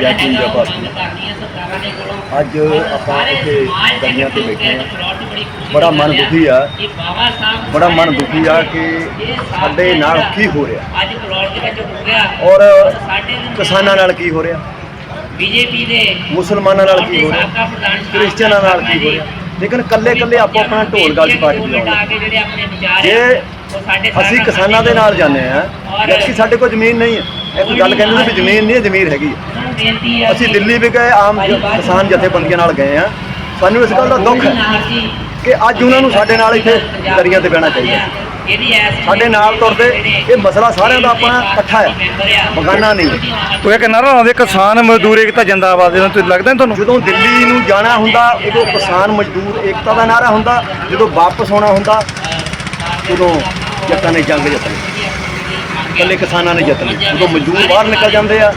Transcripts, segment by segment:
ਜੈ ਹਿੰਦ ਜੈ ਭਾਰਤ ਅੱਜ ਆਪਾਂ ਇੱਥੇ ਦਰਿਆ ਤੇ ਬੈਠੇ ਹਾਂ। ਬੜਾ ਮਨ ਦੁਖੀ ਆ। ਬੜਾ ਮਨ ਦੁਖੀ ਆ ਕਿ ਸਾਡੇ ਨਾਲ ਕੀ ਹੋ ਰਿਹਾ। ਔਰ ਕਿਸਾਨਾਂ ਨਾਲ ਕੀ ਹੋ ਰਿਹਾ। ਬੀਜੇਪੀ ਦੇ ਮੁਸਲਮਾਨਾਂ ਨਾਲ ਕੀ ਹੋ ਰਿਹਾ। ਕ੍ਰਿਸਚੀਅਨਾਂ ਨਾਲ ਕੀ ਹੋ ਰਿਹਾ। ਲੇਕਿਨ ਕੱਲੇ ਕੱਲੇ ਆਪੋ ਆਪਣਾ ਢੋਲ ਗੱਲ ਚ ਪਾ ਕੇ ਜੇ ਸਾਡੇ ਅਸੀਂ ਕਿਸਾਨਾਂ ਦੇ ਨਾਲ ਜਾਂਦੇ ਆ ਜਦਕਿ ਸਾਡੇ ਕੋਲ ਜ਼ਮੀਨ ਨਹੀਂ ਹੈ। ਇੱਕ ਗੱਲ ਕਹਿੰਦੇ ਨੇ ਵੀ ਜ਼ਮੀਨ ਨਹੀਂ ਹੈ ਜ਼ਮੀਰ ਹੈਗੀ ਹੈ। ਬੇਨਤੀ ਹੈ ਅਸੀਂ ਦਿੱਲੀ ਵੀ ਗਏ ਆਮ ਜ- ਕਿਸਾਨ ਜਥੇਬੰਦੀਆਂ ਨਾਲ ਗਏ ਆ ਸਾਨੂੰ ਇਸ ਗੱਲ ਦਾ ਦੁੱਖ ਹੈ ਕਿ ਅੱਜ ਉਹਨਾਂ ਨੂੰ ਸਾਡੇ ਨਾਲ ਇੱਥੇ ਦਰਿਆ ਤੇ ਬਹਿਣਾ ਚਾਹੀਦਾ। ਸਾਡੇ ਨਾਲ ਤੁਰਦੇ ਇਹ ਮਸਲਾ ਸਾਰਿਆਂ ਦਾ ਆਪਣਾ ਇਕੱਠਾ ਹੈ। ਬਗਾਨਾ ਨਹੀਂ ਉਹ ਇੱਕ ਨਾਰਾ ਲਾਉਂਦੇ ਕਿਸਾਨ ਮਜ਼ਦੂਰ ਏਕਤਾ ਜਿੰਦਾਬਾਦ ਇਹਨਾਂ ਤੋਂ ਲੱਗਦਾ ਤੁਹਾਨੂੰ? ਜਦੋਂ ਦਿੱਲੀ ਨੂੰ ਜਾਣਾ ਹੁੰਦਾ ਉਦੋਂ ਕਿਸਾਨ ਮਜ਼ਦੂਰ ਏਕਤਾ ਦਾ ਨਾਰਾ ਹੁੰਦਾ ਜਦੋਂ ਵਾਪਸ ਆਉਣਾ ਹੁੰਦਾ ਉਦੋਂ ਜੱਟਾਂ ਨੇ ਜੰਗ ਜਿੱਤਣੀ, ਇਕੱਲੇ ਕਿਸਾਨਾਂ ਨੇ ਜਿੱਤਣੀ। ਜਦੋਂ ਮਜ਼ਦੂਰ ਬਾਹਰ ਨਿਕਲ ਜਾਂਦੇ ਆ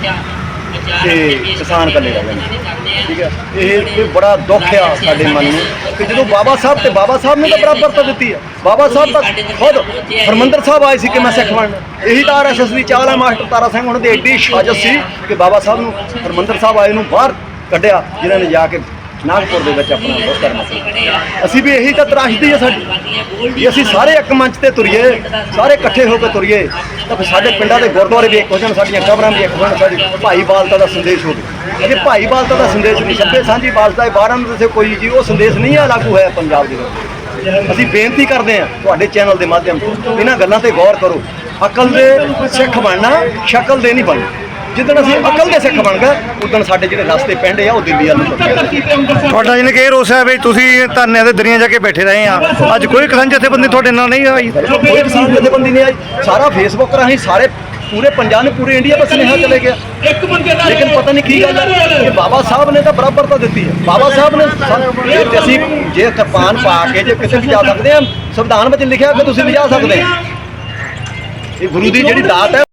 ਤੇ ਕਿਸਾਨ ਇਕੱਲੇ ਰਹਿ ਜਾਂਦੇ ਠੀਕ ਹੈ? ਇਹ ਇਹ ਬੜਾ ਦੁੱਖ ਆ ਸਾਡੇ ਮਨ ਨੂੰ ਕਿ ਜਦੋਂ ਬਾਬਾ ਸਾਹਿਬ ਤੇ ਬਾਬਾ ਸਾਹਿਬ ਨੇ ਤਾਂ ਬਰਾਬਰਤਾ ਦਿੱਤੀ ਹੈ ਬਾਬਾ ਸਾਹਿਬ ਤਾਂ ਖੁਦ ਹਰਮੰਦਰ ਸਾਹਿਬ ਆਏ ਸੀ ਕਿ ਮੈਂ ਸਿੱਖ ਬਣਨਾ। ਇਹੀ ਤਾਂ ਆਰਐਸਐਸ ਦੀ ਚਾਲ ਹੈ ਮਾਸਟਰ ਤਾਰਾ ਸਿੰਘ ਉਹਨਾਂ ਦੀ ਐਡੀ ਸਾਜ਼ਿਸ਼ ਸੀ ਕਿ ਬਾਬਾ ਸਾਹਿਬ ਨੂੰ ਹਰਮੰਦਰ ਸਾਹਿਬ ਆਏ ਨੂੰ ਬਾਹਰ ਕੱਢਿਆ, ਜਿਨ੍ਹਾਂ ਨੇ ਜਾ ਕੇ ਨਾਗਪੁਰ ਦੇ ਵਿੱਚ ਆਪਣਾ ਬਹੁਤ ਕਰਨਾ ਸੀ ਅਸੀਂ ਵੀ ਇਹੀ ਤਾਂ ਤਰਾਸ਼ਦੀ ਹੈ ਸਾਡੀ। ਜੇ ਅਸੀਂ ਸਾਰੇ ਇੱਕ ਮੰਚ ਤੇ ਤੁਰੀਏ, ਸਾਰੇ ਇਕੱਠੇ ਹੋ ਕੇ ਤੁਰੀਏ, ਤਾਂ ਫਿਰ ਸਾਡੇ ਪਿੰਡਾਂ ਦੇ ਗੁਰਦੁਆਰੇ ਵੀ ਇੱਕ ਹੋ ਜਾਣ, ਸਾਡੀਆਂ ਕਬਰਾਂ ਵੀ ਇੱਕ ਹੋ ਜਾਣ ਸਾਡੀ ਭਾਈ ਬਾਲਤਾ ਦਾ ਸੰਦੇਸ਼ ਹੋਵੇ ਅਜੇ ਭਾਈ ਬਾਲਤਾ ਦਾ ਸੰਦੇਸ਼ ਨਹੀਂ ਸੱਭੇ ਸਾਂਝੀ ਵਾਲਤਾ ਹੈ 12 ਨੂੰ ਦੱਸੇ ਕੋਈ ਜੀ, ਉਹ ਸੰਦੇਸ਼ ਨਹੀਂ ਆ ਲਾਗੂ ਹੋਇਆ ਪੰਜਾਬ ਦੇ ਵਿੱਚ। ਅਸੀਂ ਬੇਨਤੀ ਕਰਦੇ ਹਾਂ ਤੁਹਾਡੇ ਚੈਨਲ ਦੇ ਮਾਧਿਅਮ ਤੋਂ, ਇਹਨਾਂ ਗੱਲਾਂ ਤੇ ਗੌਰ ਕਰੋ। ਅਕਲ ਦੇ ਸਿੱਖ ਬਣਨਾ, ਸ਼ਕਲ ਦੇ ਨਹੀਂ ਬਣਨਾ। ਜਿੱਦਣ ਅਸੀਂ ਅਕਲ ਦੇ ਸਿੱਖ ਬਣ ਗਏ ਉਦੋਂ ਸਾਡੇ ਜਿਹੜੇ ਰਸਤੇ ਪੈਂਦੇ ਆ ਉਹ ਦਿੱਲੀ ਵੱਲ ਨੂੰ। ਤੁਹਾਡਾ ਜਿਹਨੇ ਕਿ ਇਹ ਰੋਸ ਹੈ ਵੀ ਤੁਸੀਂ ਧਰਨਿਆਂ ਦੇ ਦਰੀਆਂ ਜਾ ਕੇ ਬੈਠੇ ਰਹੇ ਆ। ਅੱਜ ਕੋਈ ਕਿਸਾਨ ਜਥੇਬੰਦੀ ਤੁਹਾਡੇ ਨਾਲ ਨਹੀਂ ਆਈ? ਕੋਈ ਕਿਸਾਨ ਜਥੇਬੰਦੀ ਨਹੀਂ ਆਈ। ਸਾਰਾ ਫੇਸਬੁੱਕ ਰਾਹੀਂ ਸਾਰੇ ਪੂਰੇ ਪੰਜਾਬ ਨੇ ਪੂਰੇ ਇੰਡੀਆ ਵਿੱਚ ਸੁਨੇਹਾ ਚਲੇ ਗਿਆ। ਇੱਕ ਬੰਦੇ ਦਾ ਲੇਕਿਨ ਪਤਾ ਨਹੀਂ ਕੀ ਗੱਲ ਹੈ ਕਿ ਬਾਬਾ ਸਾਹਿਬ ਨੇ ਤਾਂ ਬਰਾਬਰਤਾ ਦਿੱਤੀ ਹੈ ਬਾਬਾ ਸਾਹਿਬ ਨੇ ਜੇ ਅਸੀਂ ਜੇ ਕਿਰਪਾਨ ਪਾ ਕੇ ਜੇ ਕਿਸੇ ਵੀ ਜਾ ਸਕਦੇ ਆ ਸੰਵਿਧਾਨ ਵਿੱਚ ਲਿਖਿਆ ਕਿ ਤੁਸੀਂ ਵੀ ਜਾ ਸਕਦੇ ਆ। ਇਹ ਗੁਰੂ ਦੀ ਜਿਹੜੀ ਦਾਤ ਹੈ